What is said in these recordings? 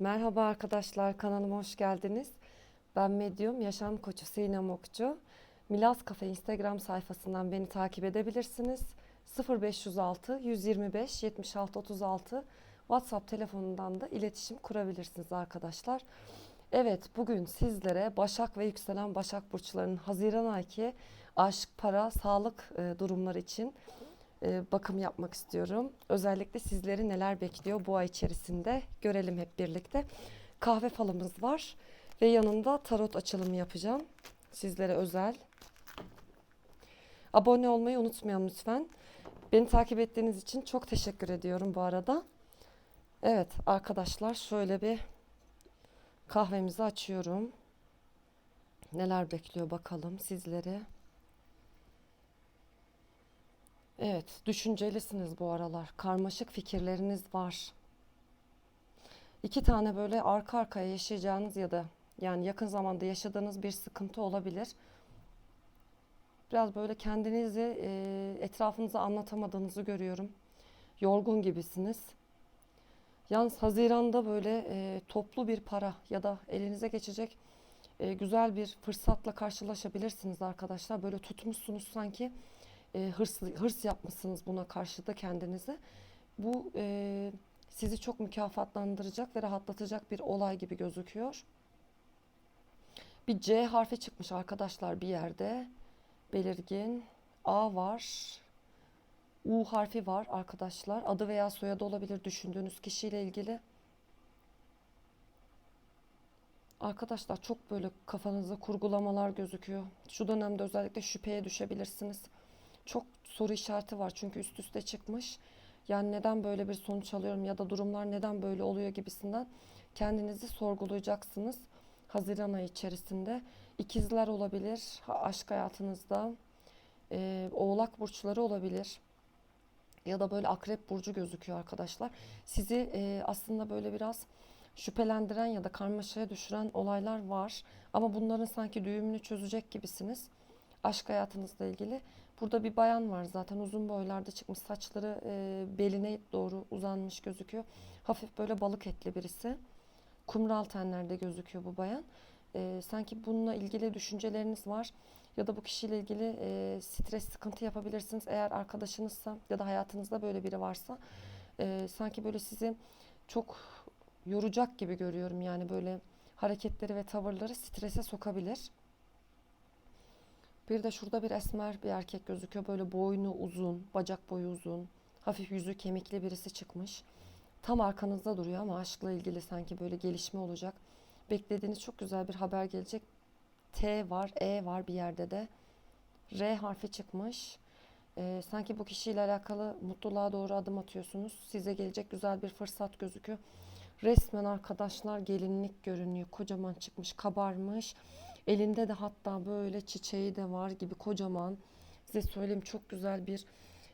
Merhaba arkadaşlar, kanalıma hoş geldiniz. Ben Medyum, yaşam koçu Sinem Okçu. Milas Kafe Instagram sayfasından beni takip edebilirsiniz. 0506 125 76 36 WhatsApp telefonundan da iletişim kurabilirsiniz arkadaşlar. Evet, bugün sizlere Başak ve yükselen Başak burçlarının Haziran ayki aşk, para, sağlık e, durumları için e, bakım yapmak istiyorum. Özellikle sizleri neler bekliyor bu ay içerisinde görelim hep birlikte. Kahve falımız var ve yanında tarot açılımı yapacağım. Sizlere özel. Abone olmayı unutmayalım lütfen. Beni takip ettiğiniz için çok teşekkür ediyorum bu arada. Evet arkadaşlar şöyle bir kahvemizi açıyorum. Neler bekliyor bakalım sizleri. Evet, düşüncelisiniz bu aralar. Karmaşık fikirleriniz var. İki tane böyle arka arkaya yaşayacağınız ya da yani yakın zamanda yaşadığınız bir sıkıntı olabilir. Biraz böyle kendinizi e, etrafınıza anlatamadığınızı görüyorum. Yorgun gibisiniz. Yalnız Haziran'da böyle e, toplu bir para ya da elinize geçecek e, güzel bir fırsatla karşılaşabilirsiniz arkadaşlar. Böyle tutmuşsunuz sanki e, hırs, hırs yapmışsınız buna karşı da kendinize. Bu e, sizi çok mükafatlandıracak ve rahatlatacak bir olay gibi gözüküyor. Bir C harfi çıkmış arkadaşlar bir yerde. Belirgin. A var. U harfi var arkadaşlar. Adı veya soyadı olabilir düşündüğünüz kişiyle ilgili. Arkadaşlar çok böyle kafanızda kurgulamalar gözüküyor. Şu dönemde özellikle şüpheye düşebilirsiniz. Çok soru işareti var çünkü üst üste çıkmış. Yani neden böyle bir sonuç alıyorum ya da durumlar neden böyle oluyor gibisinden kendinizi sorgulayacaksınız. Haziran ayı içerisinde ikizler olabilir aşk hayatınızda. Ee, oğlak burçları olabilir. Ya da böyle akrep burcu gözüküyor arkadaşlar. Sizi e, aslında böyle biraz şüphelendiren ya da karmaşaya düşüren olaylar var. Ama bunların sanki düğümünü çözecek gibisiniz. Aşk hayatınızla ilgili. Burada bir bayan var zaten uzun boylarda çıkmış saçları e, beline doğru uzanmış gözüküyor. Hafif böyle balık etli birisi. Kumral tenlerde gözüküyor bu bayan. E, sanki bununla ilgili düşünceleriniz var ya da bu kişiyle ilgili e, stres sıkıntı yapabilirsiniz. Eğer arkadaşınızsa ya da hayatınızda böyle biri varsa e, sanki böyle sizi çok yoracak gibi görüyorum. Yani böyle hareketleri ve tavırları strese sokabilir. Bir de şurada bir esmer bir erkek gözüküyor. Böyle boynu uzun, bacak boyu uzun, hafif yüzü kemikli birisi çıkmış. Tam arkanızda duruyor ama aşkla ilgili sanki böyle gelişme olacak. Beklediğiniz çok güzel bir haber gelecek. T var, E var bir yerde de. R harfi çıkmış. Ee, sanki bu kişiyle alakalı mutluluğa doğru adım atıyorsunuz. Size gelecek güzel bir fırsat gözüküyor. Resmen arkadaşlar gelinlik görünüyor. Kocaman çıkmış, kabarmış. Elinde de hatta böyle çiçeği de var gibi kocaman. Size söyleyeyim çok güzel bir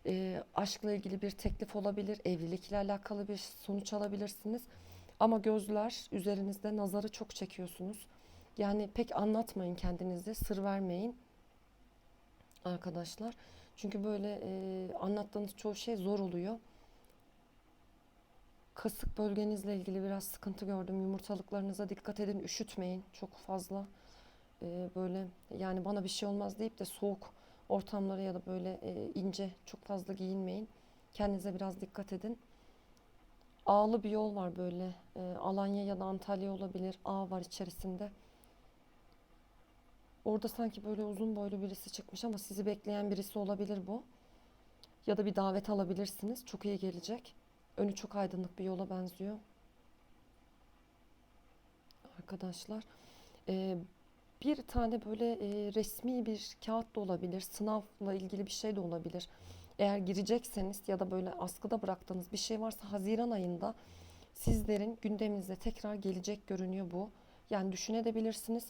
e, aşkla ilgili bir teklif olabilir. Evlilikle alakalı bir sonuç alabilirsiniz. Ama gözler üzerinizde nazarı çok çekiyorsunuz. Yani pek anlatmayın kendinizi, sır vermeyin arkadaşlar. Çünkü böyle e, anlattığınız çoğu şey zor oluyor. Kasık bölgenizle ilgili biraz sıkıntı gördüm. Yumurtalıklarınıza dikkat edin, üşütmeyin çok fazla. E, böyle yani bana bir şey olmaz deyip de soğuk ortamlara ya da böyle e, ince çok fazla giyinmeyin. Kendinize biraz dikkat edin. Ağlı bir yol var böyle. E, Alanya ya da Antalya olabilir. Ağ var içerisinde. Orada sanki böyle uzun boylu birisi çıkmış ama sizi bekleyen birisi olabilir bu. Ya da bir davet alabilirsiniz. Çok iyi gelecek. Önü çok aydınlık bir yola benziyor. Arkadaşlar. Ee, bir tane böyle e, resmi bir kağıt da olabilir. Sınavla ilgili bir şey de olabilir. Eğer girecekseniz ya da böyle askıda bıraktığınız bir şey varsa Haziran ayında sizlerin gündeminizde tekrar gelecek görünüyor bu. Yani düşünebilirsiniz.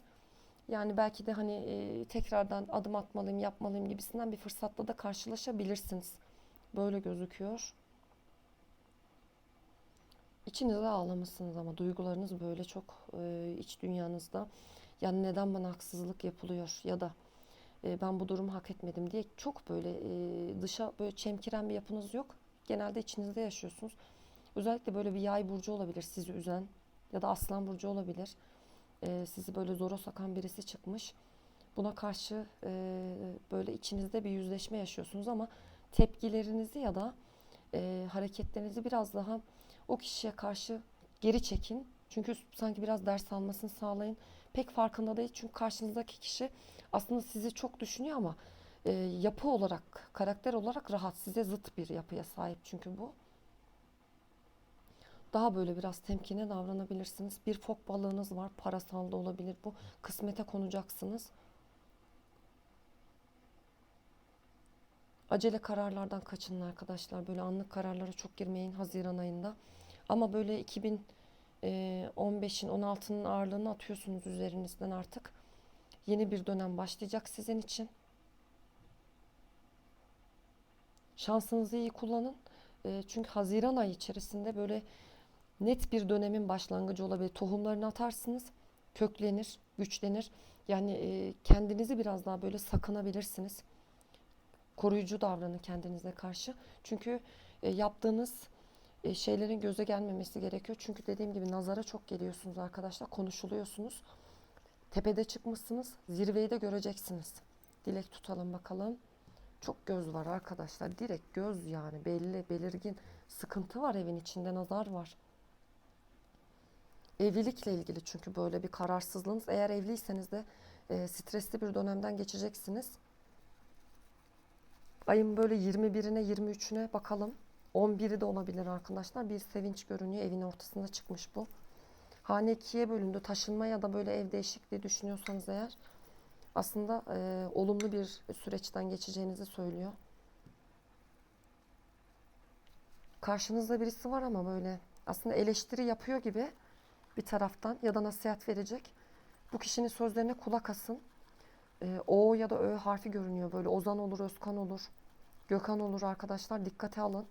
Yani belki de hani e, tekrardan adım atmalıyım, yapmalıyım gibisinden bir fırsatla da karşılaşabilirsiniz. Böyle gözüküyor. İçinizde ağlamışsınız ama duygularınız böyle çok e, iç dünyanızda. Yani neden bana haksızlık yapılıyor ya da e, ben bu durumu hak etmedim diye çok böyle e, dışa böyle çemkiren bir yapınız yok. Genelde içinizde yaşıyorsunuz. Özellikle böyle bir yay burcu olabilir sizi üzen ya da Aslan Burcu olabilir. Ee, sizi böyle zora sokan birisi çıkmış. Buna karşı e, böyle içinizde bir yüzleşme yaşıyorsunuz ama tepkilerinizi ya da e, hareketlerinizi biraz daha o kişiye karşı geri çekin. Çünkü sanki biraz ders almasını sağlayın. Pek farkında değil çünkü karşınızdaki kişi aslında sizi çok düşünüyor ama e, yapı olarak, karakter olarak rahat, size zıt bir yapıya sahip çünkü bu. Daha böyle biraz temkine davranabilirsiniz. Bir fok balığınız var, parasal da olabilir bu. Kısmete konacaksınız. Acele kararlardan kaçının arkadaşlar. Böyle anlık kararlara çok girmeyin Haziran ayında. Ama böyle 2015'in 16'nın ağırlığını atıyorsunuz üzerinizden artık. Yeni bir dönem başlayacak sizin için. Şansınızı iyi kullanın. Çünkü Haziran ayı içerisinde böyle net bir dönemin başlangıcı olabilir. Tohumlarını atarsınız, köklenir, güçlenir. Yani kendinizi biraz daha böyle sakınabilirsiniz. Koruyucu davranın kendinize karşı. Çünkü yaptığınız şeylerin göze gelmemesi gerekiyor. Çünkü dediğim gibi nazara çok geliyorsunuz arkadaşlar. Konuşuluyorsunuz. Tepede çıkmışsınız. Zirveyi de göreceksiniz. Dilek tutalım bakalım. Çok göz var arkadaşlar. Direkt göz yani belli, belirgin. Sıkıntı var evin içinde, nazar var. Evlilikle ilgili çünkü böyle bir kararsızlığınız. Eğer evliyseniz de e, stresli bir dönemden geçeceksiniz. Ayın böyle 21'ine 23'üne bakalım. 11'i de olabilir arkadaşlar. Bir sevinç görünüyor. Evin ortasında çıkmış bu. Hane ikiye bölündü. Taşınma ya da böyle ev değişikliği düşünüyorsanız eğer aslında e, olumlu bir süreçten geçeceğinizi söylüyor. Karşınızda birisi var ama böyle aslında eleştiri yapıyor gibi bir taraftan ya da nasihat verecek. Bu kişinin sözlerine kulak asın. E, o ya da Ö harfi görünüyor böyle. Ozan olur, Özkan olur, Gökhan olur arkadaşlar. Dikkate alın.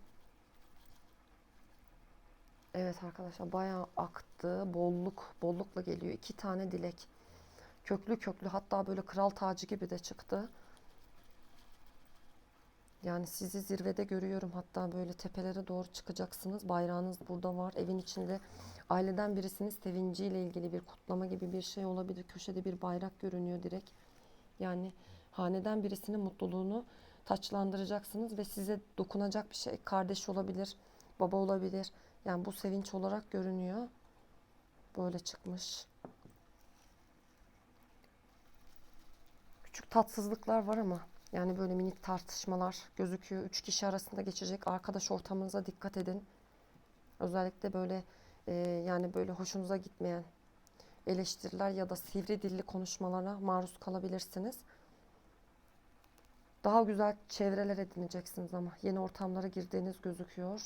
Evet arkadaşlar bayağı aktı. Bolluk, bollukla geliyor. İki tane dilek. Köklü köklü hatta böyle kral tacı gibi de çıktı. Yani sizi zirvede görüyorum. Hatta böyle tepelere doğru çıkacaksınız. Bayrağınız burada var. Evin içinde aileden birisinin sevinciyle ilgili bir kutlama gibi bir şey olabilir. Köşede bir bayrak görünüyor direkt. Yani haneden birisinin mutluluğunu taçlandıracaksınız ve size dokunacak bir şey. Kardeş olabilir, baba olabilir. Yani bu sevinç olarak görünüyor. Böyle çıkmış. Küçük tatsızlıklar var ama yani böyle minik tartışmalar gözüküyor. Üç kişi arasında geçecek arkadaş ortamınıza dikkat edin. Özellikle böyle e, yani böyle hoşunuza gitmeyen eleştiriler ya da sivri dilli konuşmalara maruz kalabilirsiniz. Daha güzel çevreler edineceksiniz ama yeni ortamlara girdiğiniz gözüküyor.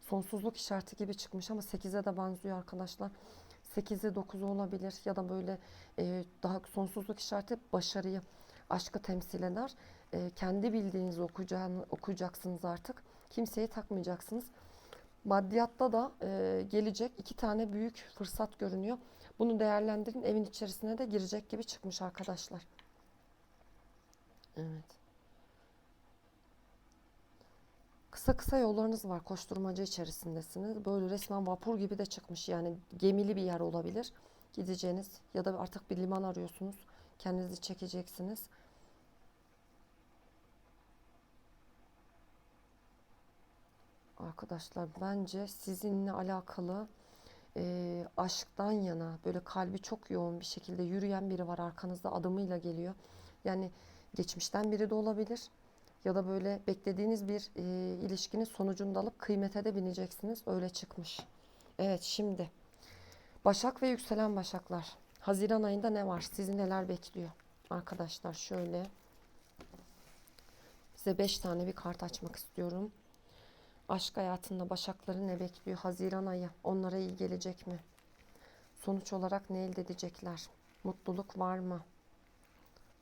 Sonsuzluk işareti gibi çıkmış ama 8'e de benziyor arkadaşlar. 8'e 9 olabilir ya da böyle e, daha sonsuzluk işareti başarıyı, aşkı temsil eder. E, kendi bildiğinizi okuyacağını, okuyacaksınız artık. Kimseyi takmayacaksınız. Maddiyatta da e, gelecek iki tane büyük fırsat görünüyor. Bunu değerlendirin. Evin içerisine de girecek gibi çıkmış arkadaşlar. Evet. Kısa kısa yollarınız var. Koşturmaca içerisindesiniz. Böyle resmen vapur gibi de çıkmış. Yani gemili bir yer olabilir. Gideceğiniz ya da artık bir liman arıyorsunuz. Kendinizi çekeceksiniz. Arkadaşlar bence sizinle alakalı e, aşktan yana böyle kalbi çok yoğun bir şekilde yürüyen biri var arkanızda adımıyla geliyor. Yani geçmişten biri de olabilir ya da böyle beklediğiniz bir e, ilişkinin sonucunda alıp kıymete de bineceksiniz. Öyle çıkmış. Evet şimdi Başak ve yükselen Başaklar. Haziran ayında ne var? Sizi neler bekliyor? Arkadaşlar şöyle size 5 tane bir kart açmak istiyorum. Aşk hayatında Başakları ne bekliyor? Haziran ayı onlara iyi gelecek mi? Sonuç olarak ne elde edecekler? Mutluluk var mı?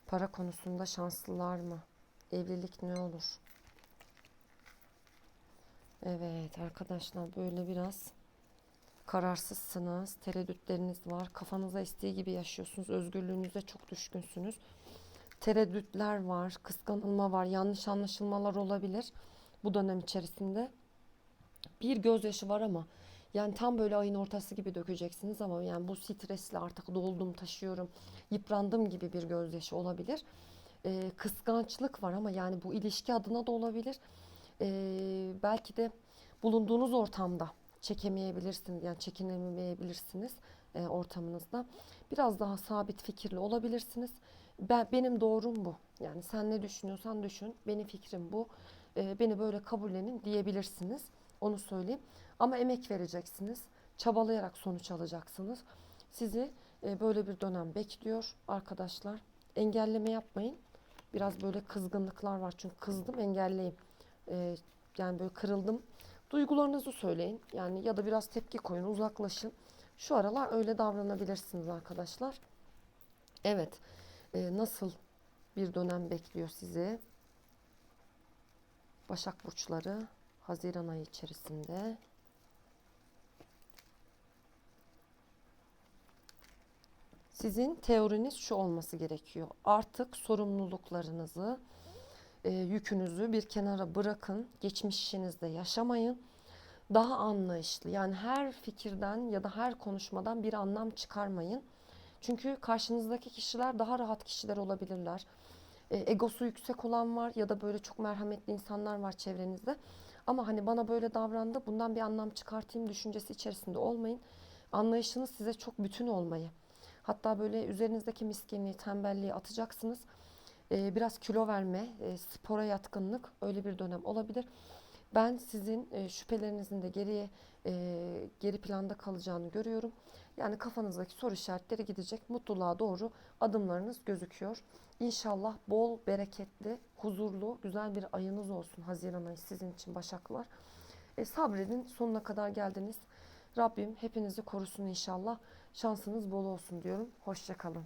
Para konusunda şanslılar mı? Evlilik ne olur? Evet arkadaşlar böyle biraz kararsızsınız, tereddütleriniz var. Kafanıza estiği gibi yaşıyorsunuz. Özgürlüğünüze çok düşkünsünüz. Tereddütler var, kıskanılma var, yanlış anlaşılmalar olabilir bu dönem içerisinde. Bir gözyaşı var ama Yani tam böyle ayın ortası gibi dökeceksiniz ama yani bu stresle artık doldum, taşıyorum, yıprandım gibi bir gözyaşı olabilir. Ee, kıskançlık var ama yani bu ilişki adına da olabilir. Ee, belki de bulunduğunuz ortamda çekemeyebilirsiniz, yani çekinemeyebilirsiniz e, ortamınızda. Biraz daha sabit fikirli olabilirsiniz. Ben benim doğrum bu. Yani sen ne düşünüyorsan düşün. Benim fikrim bu. Ee, beni böyle kabullenin diyebilirsiniz. Onu söyleyeyim. Ama emek vereceksiniz. Çabalayarak sonuç alacaksınız. Sizi e, böyle bir dönem bekliyor arkadaşlar. Engelleme yapmayın. Biraz böyle kızgınlıklar var. Çünkü kızdım engelleyin. Ee, yani böyle kırıldım. Duygularınızı söyleyin. Yani ya da biraz tepki koyun, uzaklaşın. Şu aralar öyle davranabilirsiniz arkadaşlar. Evet. e, nasıl bir dönem bekliyor sizi? Başak burçları Haziran ayı içerisinde. Sizin teoriniz şu olması gerekiyor. Artık sorumluluklarınızı, e, yükünüzü bir kenara bırakın. Geçmiş işinizde yaşamayın. Daha anlayışlı. Yani her fikirden ya da her konuşmadan bir anlam çıkarmayın. Çünkü karşınızdaki kişiler daha rahat kişiler olabilirler. E, egosu yüksek olan var ya da böyle çok merhametli insanlar var çevrenizde. Ama hani bana böyle davrandı, bundan bir anlam çıkartayım düşüncesi içerisinde olmayın. Anlayışınız size çok bütün olmayı, hatta böyle üzerinizdeki miskinliği, tembelliği atacaksınız. E, biraz kilo verme, e, spora yatkınlık öyle bir dönem olabilir. Ben sizin e, şüphelerinizin de geriye e, geri planda kalacağını görüyorum. Yani kafanızdaki soru işaretleri gidecek. Mutluluğa doğru adımlarınız gözüküyor. İnşallah bol, bereketli, huzurlu, güzel bir ayınız olsun Haziran ayı sizin için Başaklar. E, sabredin, sonuna kadar geldiniz. Rabbim hepinizi korusun inşallah. Şansınız bol olsun diyorum. Hoşçakalın.